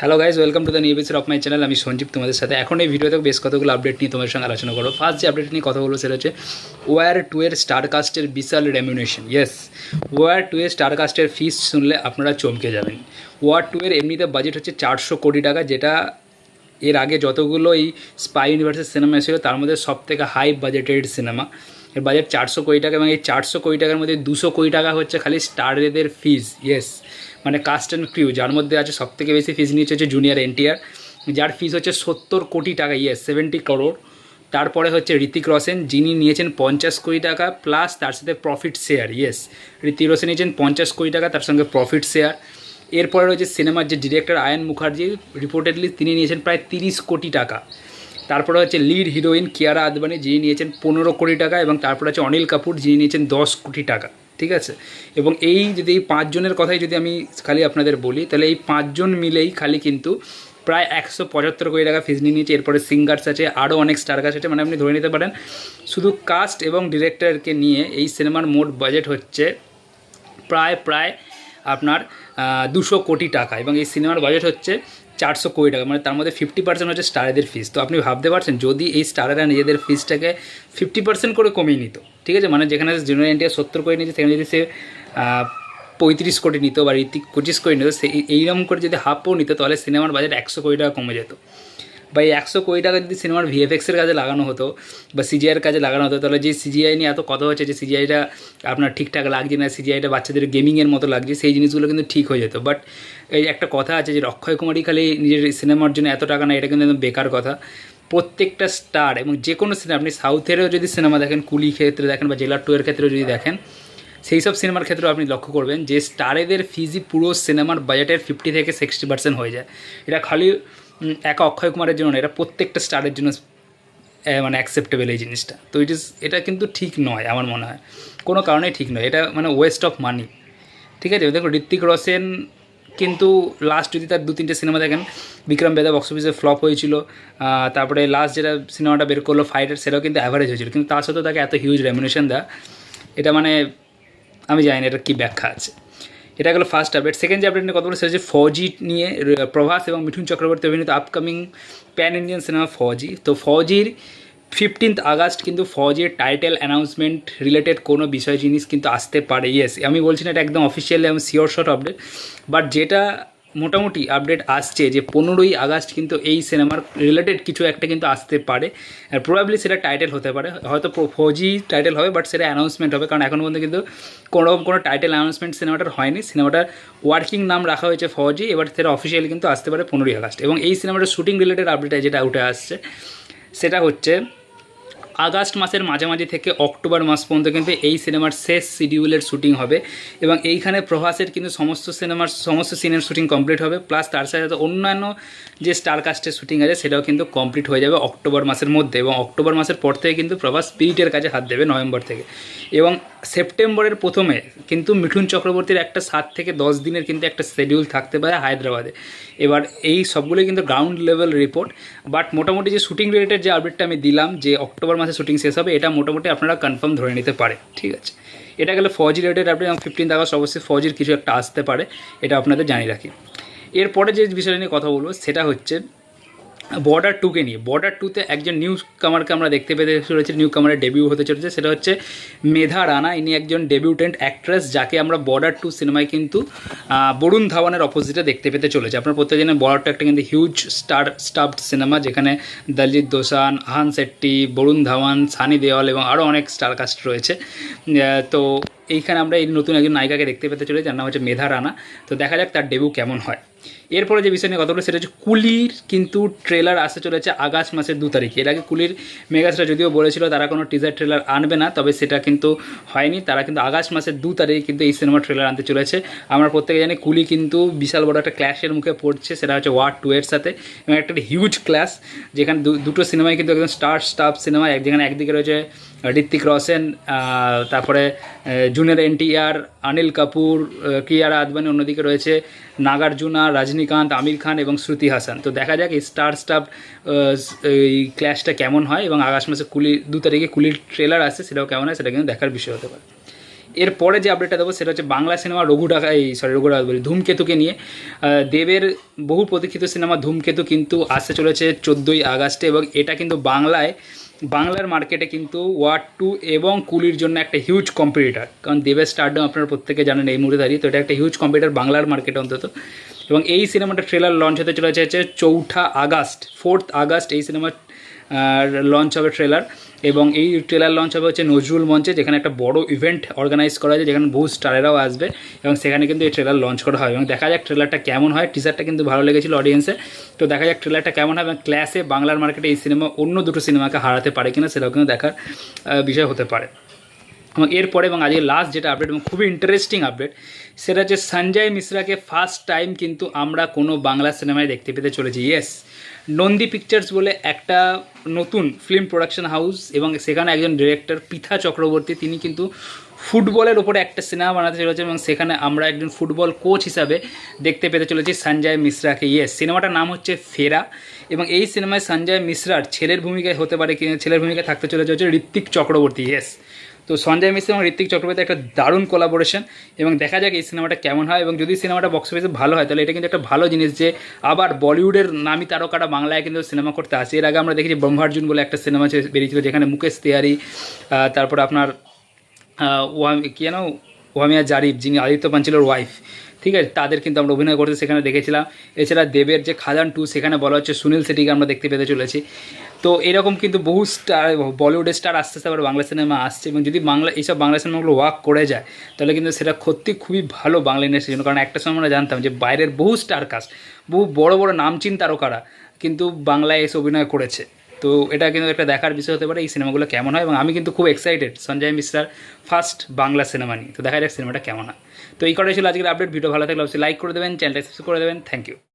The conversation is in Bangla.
Hello guys welcome to the new episode of my channel আমি সঞ্জীব তোমাদের সাথে। এখন এই ভিডিওতে বেশ কতগুলো আপডেট নিয়ে তোমার সঙ্গে আলোচনা করো ফার্স্ট যে আপডেট নিয়ে কথা বলব সেটা হচ্ছে ওয়ার টু এর স্টার কাস্টের বিশাল রেমিউনেশন ইয়েস ওয়ার টু এর স্টার কাস্টের ফিস শুনলে আপনারা চমকে যাবেন। ওয়ার টু এর এমনিতে বাজেট হচ্ছে চারশো কোটি টাকা, যেটা এর আগে যতগুলো এই স্পাই ইউনিভার্সের সিনেমা ছিল, তার মধ্যে সব থেকে হাই বাজেটেড সিনেমা এর বাজেট চারশো কোটি টাকা এবং এই চারশো কোটি টাকার মধ্যে দুশো কোটি টাকা হচ্ছে খালি স্টারদের ফিজ ইয়েস মানে কাস্ট অ্যান্ড ক্রিউ যার মধ্যে আছে সব থেকে বেশি ফিজ নিচ্ছে হচ্ছে জুনিয়র এনটিআর যার ফিজ হচ্ছে সত্তর কোটি টাকা ইয়েস সেভেন্টি করোড় তারপরে হচ্ছে ঋতিক রোশন, যিনি নিয়েছেন পঞ্চাশ কোটি টাকা প্লাস তার সাথে profit share yes Hrithik Roshan নিয়েছেন পঞ্চাশ কোটি টাকা, তার সঙ্গে প্রফিট শেয়ার এরপরে রয়েছে সিনেমার যে ডিরেক্টর আয়ন মুখার্জি রিপোর্টেডলি তিনি নিয়েছেন প্রায় তিরিশ কোটি টাকা। তারপরে হচ্ছে লিড হিরোইন কিয়ারা আদবানি যিনি নিয়েছেন পনেরো কোটি টাকা এবং তারপরে হচ্ছে অনিল কাপুর, যিনি নিয়েছেন দশ কোটি টাকা, ঠিক আছে? এবং এই যদি এই পাঁচজনের কথাই যদি আমি খালি আপনাদের বলি, তাহলে এই পাঁচজন মিলেই খালি কিন্তু প্রায় একশো পঁচাত্তর কোটি টাকা ফিজ নিয়ে নিয়েছে। এরপরে সিঙ্গার্স আছে আরও অনেক স্টার কাস্ট আছে মানে আপনি ধরে নিতে পারেন, শুধু কাস্ট এবং ডিরেক্টরকে নিয়ে এই সিনেমার মোট বাজেট হচ্ছে প্রায় প্রায় আপনার দুশো কোটি টাকা এবং এই সিনেমার বাজেট হচ্ছে চারশো কোটি টাকা মানে তার মধ্যে ফিফটি পার্সেন্ট হচ্ছে স্টারেদের ফিস তো আপনি ভাবতে পারছেন, যদি এই স্টারেরা নিজেদের ফিসটাকে ফিফটি পার্সেন্ট করে কমিয়ে নিত, ঠিক আছে? মানে যেখানে জুনিয়র ইন্ডিয়া সত্তর কোটি নিচ্ছে সেখানে যদি সে পঁয়ত্রিশ কোটি নিত বা ঋতিক পঁচিশ কোটি নিত সেই এইরকম করে যদি হাফও নিত, তাহলে সিনেমার বাজেট একশো কোটি টাকা কমে যেত। বা এই একশো কোটি টাকা যদি সিনেমার ভিএফএক্সের কাজে লাগানো হতো বা সিজিআইয়ের কাজে লাগানো হতো, তাহলে যে সিজিআই নিয়ে এত কথা হচ্ছে যে সিজিআইটা আপনার ঠিকঠাক লাগছে না সিজিআইটা বাচ্চাদের গেমিংয়ের মতো লাগছে, সেই জিনিসগুলো কিন্তু ঠিক হয়ে যেত। বাট এই একটা কথা আছে যে অক্ষয় কুমারই খালি নিজের সিনেমার জন্য এত টাকা না এটা কিন্তু একদম বেকার কথা। প্রত্যেকটা স্টার এবং যে কোনো সিনেমা আপনি সাউথেরও যদি সিনেমা দেখেন, কুলি ক্ষেত্রে দেখেন বা জেলার টুয়ের ক্ষেত্রেও যদি দেখেন, সেই সব সিনেমার ক্ষেত্রেও আপনি লক্ষ্য করবেন যে স্টারেদের ফিজি পুরো সিনেমার বাজেটের ফিফটি থেকে সিক্সটি পার্সেন্ট হয়ে যায়। এটা খালি একা অক্ষয় কুমারের জন্য এটা প্রত্যেকটা স্টারের জন্য মানে অ্যাকসেপ্টেবল এই জিনিসটা। তো ইট ইজ এটা কিন্তু ঠিক নয়, আমার মনে হয়। কোনো কারণেই ঠিক নয়। এটা মানে ওয়েস্ট অফ মানি ঠিক আছে? দেখো, ঋত্বিক রোশন কিন্তু লাস্ট যদি তার দু তিনটে সিনেমা দেখেন, বিক্রম বেদা বক্স অফিসে ফ্লপ হয়েছিল তারপরে লাস্ট যেটা সিনেমাটা বের করল ফাইটার সেটাও কিন্তু অ্যাভারেজ হয়েছিল। কিন্তু তার সাথেও তাকে এত হিউজ রেমিনেশন দেয়, এটা মানে আমি জানি না, এটার কী ব্যাখ্যা আছে। এটা গেলো ফার্স্ট আপডেট সেকেন্ড যে আপডেট নিয়ে কথা বলে সেটা হচ্ছে ফৌজি নিয়ে প্রভাস এবং মিঠুন চক্রবর্তী অভিনীত upcoming pan Indian cinema Fauji তো ফৌজির ফিফটিন্থ আগস্ট কিন্তু ফৌজির টাইটেল অ্যানাউন্সমেন্ট রিলেটেড কোনো বিষয়, জিনিস কিন্তু আসতে পারে। ইয়েস আমি বলছি না এটা একদম অফিসিয়ালি আমি শিওর শট আপডেট বাট যেটা মোটামুটি আপডেট আসছে যে পনেরোই আগস্ট কিন্তু এই সিনেমার রিলেটেড কিছু একটা কিন্তু আসতে পারে। আর প্রবাবলি সেটা টাইটেল হতে পারে। হয়তো ফৌজি টাইটেল হবে বাট সেটা অ্যানাউন্সমেন্ট হবে। কারণ এখনও পর্যন্ত কিন্তু কোনো রকম কোনো টাইটেল অ্যানাউন্সমেন্ট সিনেমাটার হয়নি। সিনেমাটার ওয়ার্কিং নাম রাখা হয়েছে ফৌজি এবার সেটা অফিসিয়ালি কিন্তু আসতে পারে পনেরোই আগস্ট। এবং এই সিনেমাটার শুটিং রিলেটেড আপডেট যেটা উঠে আসছে, সেটা হচ্ছে আগস্ট মাসের মাঝামাঝি থেকে অক্টোবর মাস পর্যন্ত কিন্তু এই সিনেমার শেষ শিডিউলের শুটিং হবে এবং এইখানে প্রভাসের কিন্তু সমস্ত সিনেমার সমস্ত সিনের শুটিং কমপ্লিট হবে, প্লাস তার সাথে সাথে অন্যান্য যে স্টার কাস্টের শুটিং আছে সেটাও কিন্তু কমপ্লিট হয়ে যাবে অক্টোবর মাসের মধ্যে এবং অক্টোবর মাসের পর থেকে কিন্তু প্রভাস স্পিরিটের কাজে হাত দেবে নভেম্বর থেকে। এবং সেপ্টেম্বরের প্রথমে কিন্তু মিঠুন চক্রবর্তীর একটা সাত থেকে দশ দিনের কিন্তু একটা শিডিউল থাকতে পারে হায়দ্রাবাদে। এবার এই সবগুলোই কিন্তু গ্রাউন্ড লেভেল রিপোর্ট বাট মোটামুটি যে শুটিং রিলেটেড যে আপডেটটা আমি দিলাম যে অক্টোবর মাসে শুটিং শেষ হবে, এটা মোটামুটি আপনারা কনফার্ম ধরে নিতে পারে, ঠিক আছে? এটা গেলে ফৌজি রিলেটেড আপনি ফিফটিন আগস্ট অবশ্যই ফৌজির কিছু একটা আসতে পারে, এটা আপনাদের জানিয়ে রাখি। এরপরে যে বিষয়টা নিয়ে কথা বলব, সেটা হচ্ছে বর্ডার টুকে নিয়ে। বর্ডার টুতে একজন নিউ কামারকে আমরা দেখতে পেতে চলেছি নিউ কামারের ডেবিউ হতে চলেছে। সেটা হচ্ছে মেধা রানা। ইনি একজন ডেবিউটেন্ট অ্যাক্ট্রেস যাকে আমরা বর্ডার টু সিনেমায় কিন্তু বরুণ ধাওয়ানের অপোজিটে দেখতে পেতে চলেছে। আপনার প্রত্যেক জানেন বর্ডার টু একটা কিন্তু হিউজ স্টার স্টাফড সিনেমা যেখানে দলজিৎ দোসান আহান শেট্টি বরুণ ধাওয়ান সানি দেওয়াল এবং আরও অনেক স্টার কাস্ট রয়েছে। তো এইখানে আমরা এই নতুন একজন নায়িকাকে দেখতে পেতে চলেছি, যার নাম হচ্ছে মেধা রানা। তো দেখা যাক তার ডেবিউ কেমন হয়। এরপরে যে বিষয় নিয়ে কথা বলব, সেটা হচ্ছে কুলির কিন্তু ট্রেলার আসতে চলেছে আগস্ট মাসের দু তারিখে। এর আগে কুলির মেগাস্টার যদিও বলেছিল তারা কোনো টিজার ট্রেলার আনবে না, তবে সেটা কিন্তু হয়নি। তারা কিন্তু আগস্ট মাসের দু তারিখে কিন্তু এই সিনেমার ট্রেলার আনতে চলেছে। আমরা প্রত্যেকে জানি কুলি কিন্তু বিশাল বড় একটা ক্ল্যাশের মুখে পড়ছে, সেটা হচ্ছে ওয়ার টু এর সাথে। এবং একটা হিউজ ক্লাস যেখানে দুটো সিনেমায় কিন্তু একদম স্টার স্টাফ সিনেমা যেখানে একদিকে রয়েছে ঋত্বিক রোশন তারপরে জুনিয়র এনটিআর অনিল কাপুর কিয়ারা আদবানি অন্যদিকে রয়েছে, নাগার্জুনা, রজনীকান্ত, আমির খান এবং শ্রুতি হাসান। তো দেখা যাক এই স্টার স্টাফ এই ক্ল্যাশটা কেমন হয় এবং আগস্ট মাসে কুলি, দু তারিখে কুলির ট্রেলার আসছে, সেটাও কেমন হয়, সেটা কিন্তু দেখার বিষয় হতে পারে। এরপরে যে আপডেটটা দেবো, সেটা হচ্ছে বাংলা সিনেমা রঘু ডাকা এই সরি রঘু ডাকা বলি, ধূমকেতুকে নিয়ে। দেবের বহু প্রতীক্ষিত সিনেমা ধূমকেতু কিন্তু আসতে চলেছে চোদ্দোই আগস্টে এবং এটা কিন্তু বাংলায় বাংলার মার্কেটে কিন্তু ওয়ার্ড টু এবং কুলির জন্য একটা হিউজ কম্পিটিটার কারণ দেবের স্টারডম আপনারা প্রত্যেকে জানেন এই মুহূর্তে দাঁড়িয়ে, তো এটা একটা হিউজ কম্পিউটার বাংলার মার্কেটে অন্তত। এবং এই সিনেমাটা ট্রেলার লঞ্চ হতে চলেছে হচ্ছে চৌঠা আগস্ট ফোর্থ আগস্ট এই সিনেমার লঞ্চ হবে ট্রেলার এবং এই ট্রেলার লঞ্চ হবে হচ্ছে নজরুল মঞ্চে, যেখানে একটা বড় ইভেন্ট অর্গানাইজ করা হয়েছে, যেখানে বহু স্টারেরাও আসবে এবং সেখানে কিন্তু এই ট্রেলার লঞ্চ করা হয় এবং দেখা যাক ট্রেলারটা কেমন হয়। টিজারটা কিন্তু ভালো লেগেছিল অডিয়েন্সে তো দেখা যাক ট্রেলারটা কেমন হয় এবং ক্লাসে বাংলার মার্কেটে এই সিনেমা অন্য দুটো সিনেমাকে হারাতে পারে কিনা সেটাও কিন্তু দেখার বিষয় হতে পারে। এবং এরপরে এবং আজকে লাস্ট যেটা আপডেট এবং খুবই ইন্টারেস্টিং আপডেট সেটা হচ্ছে সঞ্জয় মিশ্রাকে ফার্স্ট টাইম কিন্তু আমরা কোনো বাংলা সিনেমায় দেখতে পেতে চলেছি। ইয়েস নন্দী পিকচার্স বলে একটা নতুন ফিল্ম প্রোডাকশন হাউস এবং সেখানে একজন ডিরেক্টর পিথা চক্রবর্তী, তিনি কিন্তু ফুটবলের ওপরে একটা সিনেমা বানাতে চলেছে এবং সেখানে আমরা একজন ফুটবল কোচ হিসাবে দেখতে পেতে চলেছি সঞ্জয় মিশ্রাকে। ইয়েস সিনেমাটার নাম হচ্ছে ফেরা এবং এই সিনেমায় সঞ্জয় মিশ্রার ছেলের ভূমিকায় হতে পারে ছেলের ভূমিকায় থাকতে চলেছে হচ্ছে ঋত্বিক চক্রবর্তী। ইয়েস তো সঞ্জয় মিশ্র এবং ঋত্বিক চক্রবর্তী একটা দারুণ কোলাবোরেশন এবং দেখা যাক এই সিনেমাটা কেমন হয় এবং যদি সিনেমাটা বক্স অফিসে ভালো হয় তাহলে এটা কিন্তু একটা ভালো জিনিস যে আবার বলিউডের নামি তারকারা বাংলায় কিন্তু সিনেমা করতে আসে। এর আগে আমরা দেখেছি ব্রহ্মার্জুন বলে একটা সিনেমা বেরিয়েছিল যেখানে মুকেশ তিওয়ারি আহ, তারপর আপনার ওয়াম- কি যেন ওয়ামিয়া জারিফ যিনি আদিত্য পাঞ্চলের ওয়াইফ ঠিক আছে? তাদের কিন্তু আমরা অভিনয় করতে সেখানে দেখেছিলাম। এছাড়া দেবের যে খাদান টু সেখানে বলা হচ্ছে সুনীল সেটিকে আমরা দেখতে পেতে চলেছি। তো এরকম কিন্তু বহু স্টার বলিউডের স্টার আস্তে আস্তে আবার বাংলা সিনেমা আসছে এবং যদি বাংলা, এইসব বাংলা সিনেমাগুলো ওয়াক করে যায়, তাহলে কিন্তু সেটা সত্যি খুবই ভালো বাংলা ইন্ডাস্ট্রির জন্য। কারণ একটা সময় আমরা জানতাম যে বাইরের বহু স্টার কাস্ট বহু বড় বড় নামচিন তারকারা কিন্তু বাংলায় এসে অভিনয় করেছে। তো এটা কিন্তু একটা দেখার বিষয় হতে পারে এই সিনেমাগুলো কেমন হয় এবং আমি কিন্তু খুব এক্সাইটেড সঞ্জয় মিশ্রার ফার্স্ট বাংলা সিনেমা নিয়ে। তো দেখা যাক সিনেমাটা কেমন হয়। তো এই কটাই ছিল আজকের আপডেট ভিডিও ভালো থাকলে অবশ্যই লাইক করে দেবেন চ্যানেলটা সাবস্ক্রাইব করে দেবেন। Thank you